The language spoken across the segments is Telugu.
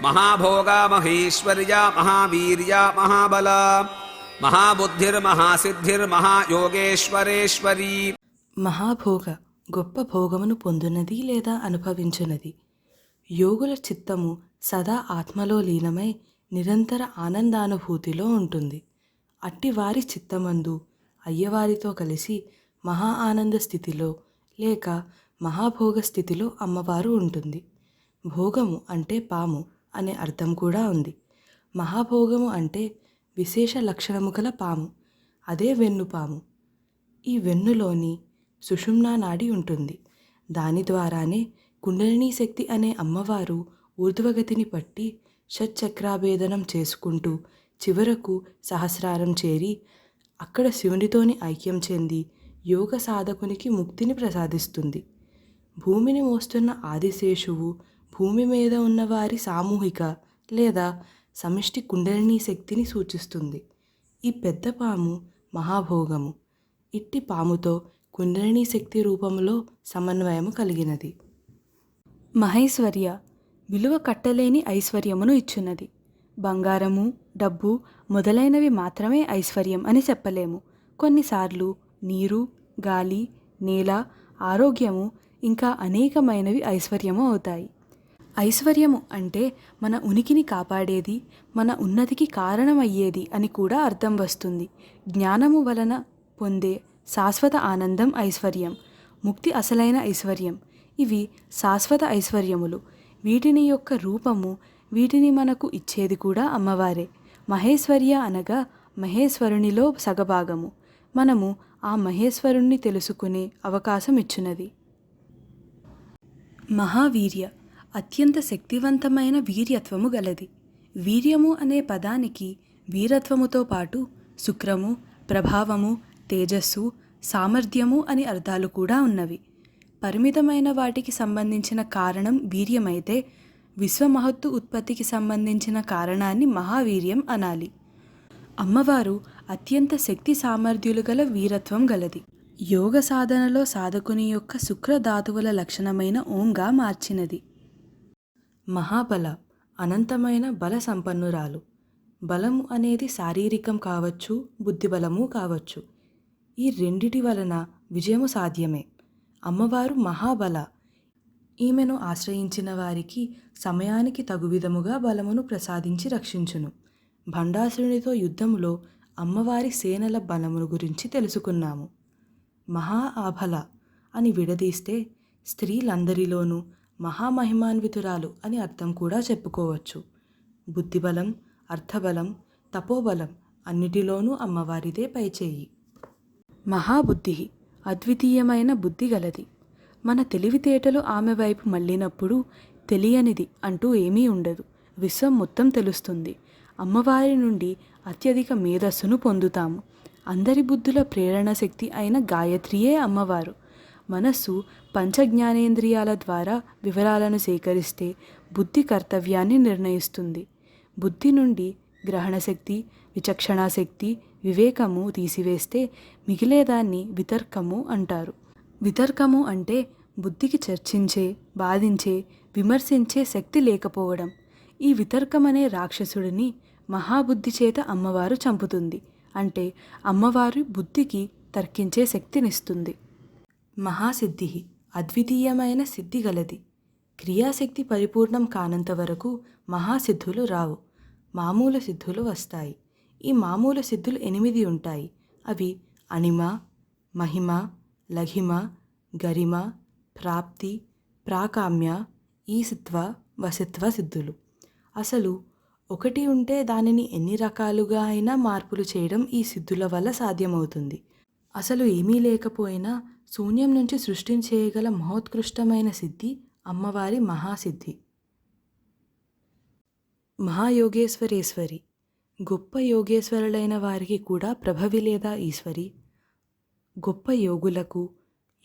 మహాభోగా మహేశ్వర్య మహావీర్య మహాబల మహాబుద్ధిర్మహాసిద్ధిర్మహాయోగేశ్వరేశ్వరీ మహాభోగ గొప్ప భోగమును పొందునది లేదా అనుభవించునది. యోగుల చిత్తము సదా ఆత్మలో లీనమై నిరంతర ఆనందానుభూతిలో ఉంటుంది. అట్టి వారి చిత్తమందు అయ్యవారితో కలిసి మహా ఆనంద స్థితిలో లేక మహాభోగ స్థితిలో అమ్మవారు ఉంటుంది. భోగము అంటే పాము. అనే అర్థం కూడా ఉంది. మహాభోగము అంటే విశేష లక్షణము గల పాము. అదే వెన్నుపాము ఈ వెన్నులోని సుషుమ్నా నాడి ఉంటుంది. దాని ద్వారానే కుండలినీ శక్తి అనే అమ్మవారు ఊర్ధ్వగతిని పట్టి షట్చక్రాభేదనం చేసుకుంటూ చివరకు సహస్రారం చేరి అక్కడ శివునితోని ఐక్యం చెంది యోగ సాధకునికి ముక్తిని ప్రసాదిస్తుంది. భూమిని మోస్తున్న ఆదిశేషువు భూమి మీద ఉన్నవారి సామూహిక లేదా సమిష్టి కుండలినీ శక్తిని సూచిస్తుంది. ఈ పెద్ద పాము మహాభోగము. ఇట్టి పాముతో కుండలినీ శక్తి రూపంలో సమన్వయము కలిగినది. మహేశ్వర్య విలువ కట్టలేని ఐశ్వర్యమును ఇచ్చున్నది. బంగారము డబ్బు మొదలైనవి మాత్రమే ఐశ్వర్యం అని చెప్పలేము. కొన్నిసార్లు నీరు గాలి నేల ఆరోగ్యము ఇంకా అనేకమైనవి ఐశ్వర్యము అవుతాయి. ఐశ్వర్యము అంటే మన ఉనికిని కాపాడేది మన ఉన్నతికి కారణమయ్యేది అని కూడా అర్థం వస్తుంది. జ్ఞానము వలన పొందే శాశ్వత ఆనందం ఐశ్వర్యం ముక్తి అసలైన ఐశ్వర్యం. ఇవి శాశ్వత ఐశ్వర్యములు. వీటిని యొక్క రూపము వీటిని మనకు ఇచ్చేది కూడా అమ్మవారే. మహేశ్వర్య అనగా మహేశ్వరునిలో సగభాగము. మనము ఆ మహేశ్వరుణ్ణి తెలుసుకునే అవకాశం ఇచ్చున్నది. మహావీర్య అత్యంత శక్తివంతమైన వీర్యత్వము గలది. వీర్యము అనే పదానికి వీరత్వముతో పాటు శుక్రము ప్రభావము తేజస్సు సామర్థ్యము అని అర్థాలు కూడా ఉన్నవి. పరిమితమైన వాటికి సంబంధించిన కారణం వీర్యమైతే విశ్వమహత్తు ఉత్పత్తికి సంబంధించిన కారణాన్ని మహావీర్యం అనాలి. అమ్మవారు అత్యంత శక్తి సామర్థ్యులు గల వీరత్వం గలది. యోగ సాధనలో సాధకుని యొక్క శుక్రధాతువుల లక్షణమైన ఓంగా మార్చినది. మహాబల అనంతమైన బల సంపన్నురాలు బలము అనేది శారీరకం కావచ్చు బుద్ధిబలము కావచ్చు. ఈ రెండిటి వలన విజయము సాధ్యమే. అమ్మవారు మహాబల. ఈమెను ఆశ్రయించిన వారికి సమయానికి తగు విధముగా బలమును ప్రసాదించి రక్షించును. భండాసురునితో యుద్ధములో అమ్మవారి సేనల బలమును గురించి తెలుసుకున్నాము. మహా ఆభల అని విడదీస్తే స్త్రీలందరిలోనూ మహామహిమాన్వితురాలు అని అర్థం కూడా చెప్పుకోవచ్చు. బుద్ధిబలం అర్థబలం తపోబలం అన్నిటిలోనూ అమ్మవారిదే పైచేయి. మహాబుద్ధి అద్వితీయమైన బుద్ధి గలది. మన తెలివితేటలు ఆమె వైపు మళ్ళినప్పుడు తెలియనిది అంటూ ఏమీ ఉండదు. విశ్వం మొత్తం తెలుస్తుంది. అమ్మవారి నుండి అత్యధిక మేధస్సును పొందుతాము. అందరి బుద్ధుల ప్రేరణ శక్తి అయిన గాయత్రియే అమ్మవారు. మనస్సు పంచజ్ఞానేంద్రియాల ద్వారా వివరాలను సేకరిస్తే బుద్ధి కర్తవ్యాన్ని నిర్ణయిస్తుంది. బుద్ధి నుండి గ్రహణశక్తి విచక్షణాశక్తి వివేకము తీసివేస్తే మిగిలేదాన్ని వితర్కము అంటారు. వితర్కము అంటే బుద్ధికి చర్చించే బాధించే విమర్శించే శక్తి లేకపోవడం. ఈ వితర్కమనే రాక్షసుడిని మహాబుద్ధి చేత అమ్మవారు చంపుతుంది. అంటే అమ్మవారు బుద్ధికి తర్కించే శక్తినిస్తుంది. మహాసిద్ధి అద్వితీయమైన సిద్ధి గలది. క్రియాశక్తి పరిపూర్ణం కానంత వరకు మహాసిద్ధులు రావు మామూలు సిద్ధులు వస్తాయి. ఈ మామూలు సిద్ధులు ఎనిమిది ఉంటాయి. అవి అణిమ మహిమ లఘిమ గరిమ ప్రాప్తి ప్రాకామ్య ఈసిత్వ వసిత్వ సిద్ధులు. అసలు ఒకటి ఉంటే దానిని ఎన్ని రకాలుగా అయినా మార్పులు చేయడం ఈ సిద్ధుల వల్ల సాధ్యమవుతుంది. అసలు ఏమీ లేకపోయినా శూన్యం నుంచి సృష్టించేయగల మహోత్కృష్టమైన సిద్ధి అమ్మవారి మహాసిద్ధి. మహాయోగేశ్వరేశ్వరి. గొప్ప యోగేశ్వరులైన వారికి కూడా ప్రభవి లేదా ఈశ్వరి. గొప్ప యోగులకు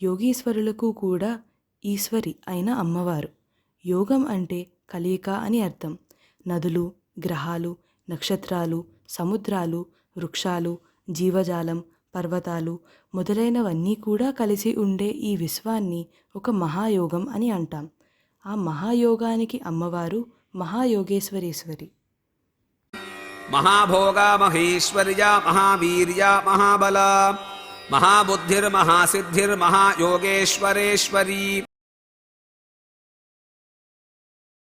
యోగీశ్వరులకు కూడా ఈశ్వరి అయిన అమ్మవారు. యోగం అంటే కలియిక అని అర్థం. నదులు గ్రహాలు నక్షత్రాలు సముద్రాలు వృక్షాలు జీవజాలం పర్వతాలు మొదలైనవన్నీ కూడా కలిసి ఉండే ఈ విశ్వాన్ని ఒక మహాయోగం అని అంటాం. ఆ మహాయోగానికి అమ్మవారు మహాయోగేశ్వరేశ్వరి. మహాభోగా మహేశ్వర్య మహావీర్య మహాబల మహాబుద్ధిర్మహాసిద్ధిర్మహాయోగేశ్వరేశ్వరీ.